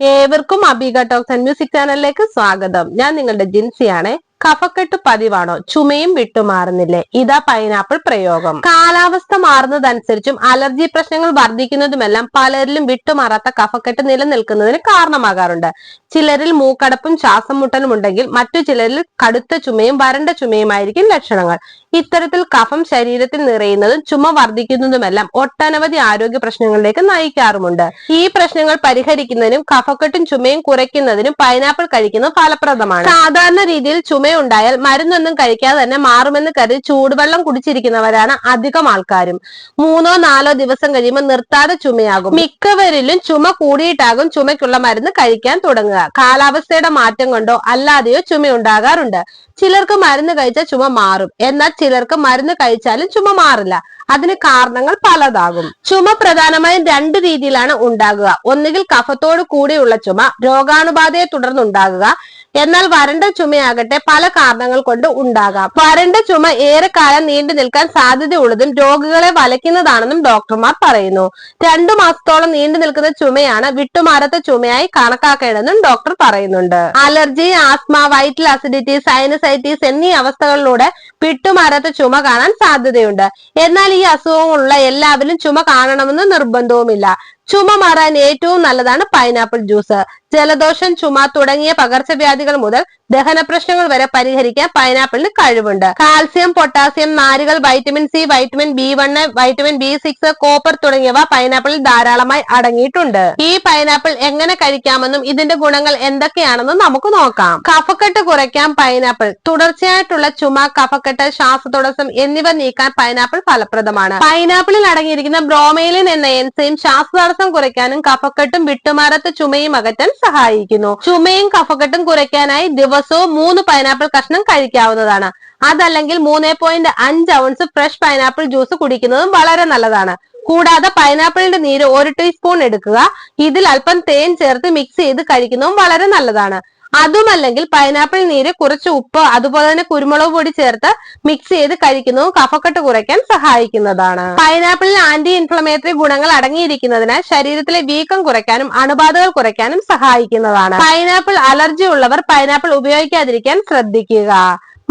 ഏവർക്കും അബിക talks and music ചാനലിലേക്ക് സ്വാഗതം. ഞാൻ നിങ്ങളുടെ ജിൻസിയാണ്. കഫക്കെട്ട് പതിവാണോ? ചുമയും വിട്ടുമാറുന്നില്ലേ? ഇതാ പൈനാപ്പിൾ പ്രയോഗം. കാലാവസ്ഥ മാറുന്നതനുസരിച്ചും അലർജി പ്രശ്നങ്ങൾ വർദ്ധിക്കുന്നതുമെല്ലാം പലരിലും വിട്ടുമാറാത്ത കഫക്കെട്ട് നിലനിൽക്കുന്നതിന് കാരണമാകാറുണ്ട്. ചിലരിൽ മൂക്കടപ്പും ശ്വാസം മുട്ടലും ഉണ്ടെങ്കിൽ മറ്റു ചിലരിൽ കടുത്ത ചുമയും വരണ്ട ചുമയുമായിരിക്കും ലക്ഷണങ്ങൾ. ഇത്തരത്തിൽ കഫം ശരീരത്തിൽ നിറയുന്നതും ചുമ വർദ്ധിക്കുന്നതുമെല്ലാം ഒട്ടനവധി ആരോഗ്യ പ്രശ്നങ്ങളിലേക്ക് നയിക്കാറുമുണ്ട്. ഈ പ്രശ്നങ്ങൾ പരിഹരിക്കുന്നതിനും കഫക്കെട്ടും ചുമയും കുറയ്ക്കുന്നതിനും പൈനാപ്പിൾ കഴിക്കുന്നത് ഫലപ്രദമാണ്. സാധാരണ രീതിയിൽ ചുമയുണ്ടായാൽ മരുന്നൊന്നും കഴിക്കാതെ തന്നെ മാറുമെന്ന് കരുതി ചൂടുവെള്ളം കുടിച്ചിരിക്കുന്നവരാണ് അധികം ആൾക്കാരും. മൂന്നോ നാലോ ദിവസം കഴിയുമ്പോൾ നിർത്താതെ ചുമയാകും. മിക്കവരിലും ചുമ കൂടിയിട്ടാകും ചുമയ്ക്കുള്ള മരുന്ന് കഴിക്കാൻ തുടങ്ങുക. കാലാവസ്ഥയുടെ മാറ്റം കൊണ്ടോ അല്ലാതെയോ ചുമയുണ്ടാകാറുണ്ട്. ചിലർക്ക് മരുന്ന് കഴിച്ചാൽ ചുമ മാറും. എന്നാൽ ചിലർക്ക് മരുന്ന് കഴിച്ചാലും ചുമ മാറില്ല. അതിന് കാരണങ്ങൾ പലതാകും. ചുമ പ്രധാനമായും രണ്ട് രീതിയിലാണ് ഉണ്ടാകുക. ഒന്നുകിൽ കഫത്തോട് കൂടിയുള്ള ചുമ രോഗാണുബാധയെ തുടർന്നുണ്ടാകുക. എന്നാൽ വരണ്ട ചുമയാകട്ടെ പല കാരണങ്ങൾ കൊണ്ട് ഉണ്ടാകാം. വരണ്ട ചുമ ഏറെക്കാലം നീണ്ടു നിൽക്കാൻ സാധ്യതയുള്ളതും രോഗികളെ വലയ്ക്കുന്നതാണെന്നും ഡോക്ടർമാർ പറയുന്നു. രണ്ടു മാസത്തോളം നീണ്ടു നിൽക്കുന്ന ചുമയാണ് വിട്ടുമാറാത്ത ചുമയായി കണക്കാക്കേണ്ടതെന്നും ഡോക്ടർ പറയുന്നുണ്ട്. അലർജി ആസ്മ വൈറ്റൽ അസിഡിറ്റി സൈനസൈറ്റീസ് എന്നീ അവസ്ഥകളിലൂടെ വിട്ടുമാറാത്ത ചുമ കാണാൻ സാധ്യതയുണ്ട്. എന്നാൽ ഈ അസുഖമുള്ള എല്ലാവരും ചുമ കാണണമെന്ന് നിർബന്ധവുമില്ല. ചുമ മാറാൻ ഏറ്റവും നല്ലതാണ് പൈനാപ്പിൾ ജ്യൂസ് ജലദോഷം ചുമ തുടങ്ങിയ പകർച്ചവ്യാധികൾ മുതൽ ദഹന പ്രശ്നങ്ങൾ വരെ പരിഹരിക്കാൻ പൈനാപ്പിളിന് കഴിവുണ്ട്. കാൽസ്യം പൊട്ടാസ്യം നാരുകൾ vitamin C vitamin B one vitamin B six copper തുടങ്ങിയവ പൈനാപ്പിളിൽ ധാരാളമായി അടങ്ങിയിട്ടുണ്ട്. ഈ പൈനാപ്പിൾ എങ്ങനെ കഴിക്കാമെന്നും ഇതിന്റെ ഗുണങ്ങൾ എന്തൊക്കെയാണെന്നും നമുക്ക് നോക്കാം. കഫക്കെട്ട് കുറയ്ക്കാൻ പൈനാപ്പിൾ തുടർച്ചയായിട്ടുള്ള ചുമ കഫക്കെട്ട് ശ്വാസതടസ്സം എന്നിവ നീക്കാൻ പൈനാപ്പിൾ ഫലപ്രദമാണ്. പൈനാപ്പിളിൽ അടങ്ങിയിരിക്കുന്ന ബ്രോമൈലിൻ എന്ന എൻസൈം ശ്വാസതടസ്സം കുറയ്ക്കാനും കഫക്കെട്ടും വിട്ടുമാറാത്ത ചുമയും അകറ്റാൻ സഹായിക്കുന്നു. ചുമയും കഫക്കെട്ടും കുറയ്ക്കാനായി ദിവസവും മൂന്ന് പൈനാപ്പിൾ കഷ്ണം കഴിക്കാവുന്നതാണ്. അതല്ലെങ്കിൽ മൂന്ന് പോയിന്റ് അഞ്ച് ഔൺസ് ഫ്രഷ് പൈനാപ്പിൾ ജ്യൂസ് കുടിക്കുന്നതും വളരെ നല്ലതാണ്. കൂടാതെ പൈനാപ്പിളിന്റെ നീര് ഒരു ടീസ്പൂൺ എടുക്കുക. ഇതിൽ അല്പം തേൻ ചേർത്ത് മിക്സ് ചെയ്ത് കഴിക്കുന്നതും വളരെ നല്ലതാണ്. അതുമല്ലെങ്കിൽ പൈനാപ്പിൾ നീര് കുറച്ച് ഉപ്പ് അതുപോലെ തന്നെ കുരുമുളക് പൊടി ചേർത്ത് മിക്സ് ചെയ്ത് കഴിക്കുന്നതും കഫക്കെട്ട് കുറയ്ക്കാൻ സഹായിക്കുന്നതാണ്. പൈനാപ്പിളിൽ ആന്റി ഇൻഫ്ലമേറ്ററി ഗുണങ്ങൾ അടങ്ങിയിരിക്കുന്നതിനാൽ ശരീരത്തിലെ വീക്കം കുറയ്ക്കാനും അണുബാധകൾ കുറയ്ക്കാനും സഹായിക്കുന്നതാണ്. പൈനാപ്പിൾ അലർജി ഉള്ളവർ പൈനാപ്പിൾ ഉപയോഗിക്കാതിരിക്കാൻ ശ്രദ്ധിക്കുക.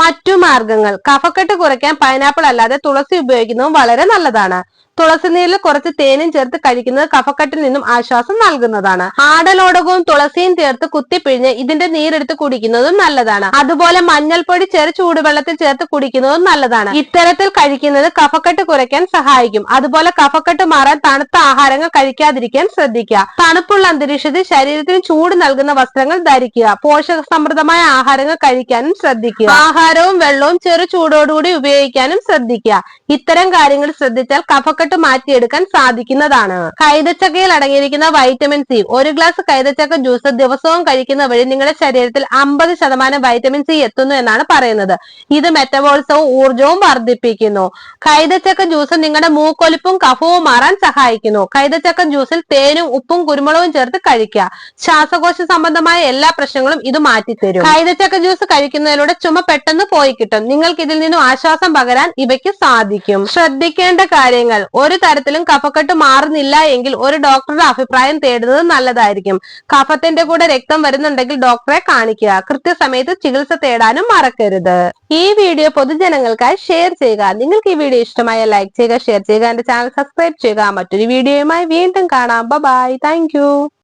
മറ്റു മാർഗങ്ങൾ. കഫക്കെട്ട് കുറയ്ക്കാൻ പൈനാപ്പിൾ അല്ലാതെ തുളസി ഉപയോഗിക്കുന്നതും വളരെ നല്ലതാണ്. തുളസി നീരിൽ കുറച്ച് തേനും ചേർത്ത് കഴിക്കുന്നത് കഫക്കെട്ടിൽ നിന്നും ആശ്വാസം നൽകുന്നതാണ്. ആടലോടകവും തുളസിയും ചേർത്ത് കുത്തിപ്പിഴിഞ്ഞ് ഇതിന്റെ നീരെടുത്ത് കുടിക്കുന്നതും നല്ലതാണ്. അതുപോലെ മഞ്ഞൾപ്പൊടി ചെറു ചൂടുവെള്ളത്തിൽ ചേർത്ത് കുടിക്കുന്നതും നല്ലതാണ്. ഇത്തരത്തിൽ കഴിക്കുന്നത് കഫക്കെട്ട് കുറയ്ക്കാൻ സഹായിക്കും. അതുപോലെ കഫക്കെട്ട് മാറാൻ തണുത്ത ആഹാരങ്ങൾ കഴിക്കാതിരിക്കാൻ ശ്രദ്ധിക്കുക. തണുപ്പുള്ള അന്തരീക്ഷത്തിൽ ശരീരത്തിന് ചൂട് നൽകുന്ന വസ്ത്രങ്ങൾ ധരിക്കുക. പോഷക സമൃദ്ധമായ ആഹാരങ്ങൾ കഴിക്കാനും ശ്രദ്ധിക്കുക. ആഹാരവും വെള്ളവും ചെറു ചൂടോടുകൂടി ഉപയോഗിക്കാനും ശ്രദ്ധിക്കുക. ഇത്തരം കാര്യങ്ങൾ ശ്രദ്ധിച്ചാൽ കഫക്കെട്ട് മാറ്റിയെടുക്കാൻ സാധിക്കുന്നതാണ്. കൈതച്ചക്കയിൽ അടങ്ങിയിരിക്കുന്ന വൈറ്റമിൻ സി ഒരു ഗ്ലാസ് കൈതച്ചക്ക ജ്യൂസ് ദിവസവും കഴിക്കുന്ന വഴി നിങ്ങളുടെ ശരീരത്തിൽ അമ്പത് ശതമാനം വൈറ്റമിൻ സി എത്തുന്നു എന്നാണ് പറയുന്നത്. ഇത് മെറ്റബോളിസവും ഊർജവും വർദ്ധിപ്പിക്കുന്നു. കൈതച്ചക്ക ജ്യൂസ് നിങ്ങളുടെ മൂക്കൊലിപ്പും കഫവും മാറാൻ സഹായിക്കുന്നു. കൈതച്ചക്ക ജ്യൂസിൽ തേനും ഉപ്പും കുരുമുളകും ചേർത്ത് കഴിക്കുക. ശ്വാസകോശ സംബന്ധമായ എല്ലാ പ്രശ്നങ്ങളും ഇത് മാറ്റിത്തരും. കൈതച്ചക്ക ജ്യൂസ് കഴിക്കുന്നതിലൂടെ ചുമ പെട്ടെന്ന് പോയി കിട്ടും. നിങ്ങൾക്ക് ഇതിൽ നിന്നും ആശ്വാസം പകരാൻ ഇവയ്ക്ക് സാധിക്കും. ശ്രദ്ധിക്കേണ്ട കാര്യങ്ങൾ. ഒരു തരത്തിലും കഫക്കെട്ട് മാറുന്നില്ല എങ്കിൽ ഒരു ഡോക്ടറുടെ അഭിപ്രായം തേടുന്നത് നല്ലതായിരിക്കും. കഫത്തിന്റെ കൂടെ രക്തം വരുന്നുണ്ടെങ്കിൽ ഡോക്ടറെ കാണിക്കുക. കൃത്യസമയത്ത് ചികിത്സ തേടാനും മറക്കരുത്. ഈ വീഡിയോ പൊതുജനങ്ങൾക്കായി ഷെയർ ചെയ്യുക. നിങ്ങൾക്ക് ഈ വീഡിയോ ഇഷ്ടമായ ലൈക്ക് ചെയ്യുക ഷെയർ ചെയ്യുക എന്റെ ചാനൽ സബ്സ്ക്രൈബ് ചെയ്യുക. മറ്റൊരു വീഡിയോയുമായി വീണ്ടും കാണാം. Bye thank